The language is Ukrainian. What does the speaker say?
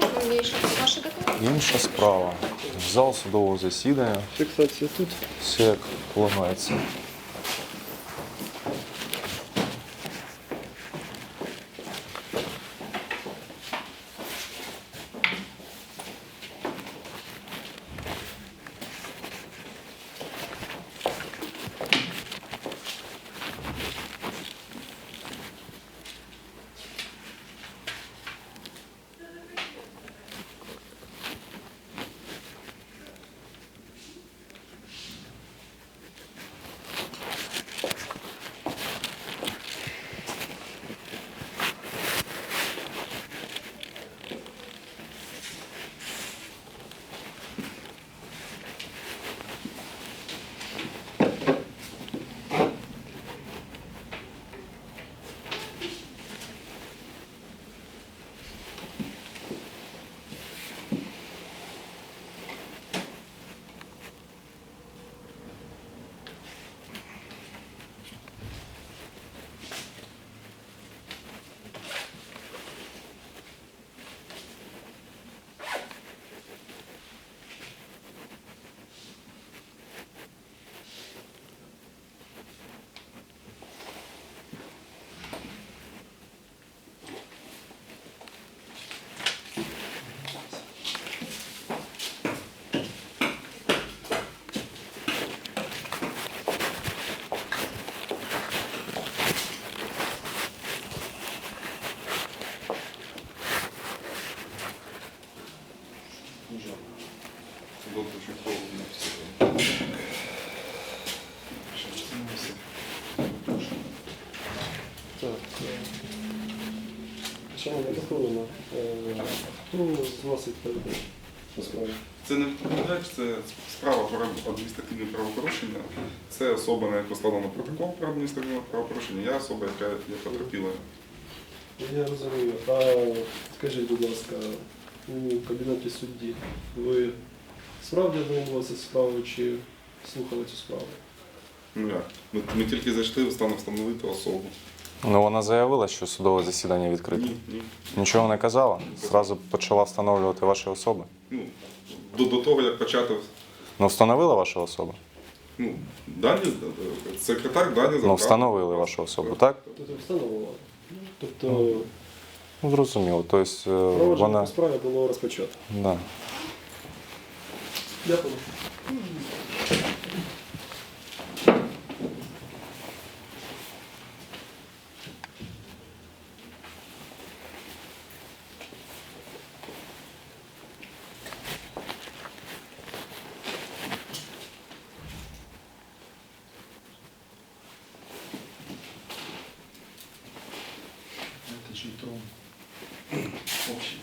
Документи? Інша справа. В Зал судового засідання. Фіксація тут. Все як полагається. Так. Шановна Миколина, хто з вас відповідає по справі? Це не відповідач, це справа про адміністративне правопорушення. Це особа, на яку складено протокол про адміністративне правопорушення. Я особа, яка є потерпілою. Я розумію. А скажіть, будь ласка, у кабінеті судді ви справді ознайомилися з справою чи слухали цю справу? Ну як? Ми, ми тільки зайшли, стане встановити особу. Ну вона заявила, що судове засідання відкрите. Ні, ні. Нічого не казала. Зразу почала встановлювати ваші особи. Ну, до, до того, як почати Ну, встановила вашу особу? ну, дані, секретар дані Ну, встановили вашу особу, так? Тобто встановлено. Тобто Ну, зрозуміло. Тобто е, вона. по справі було розпочато. Да. Дякую. Это жетон общий.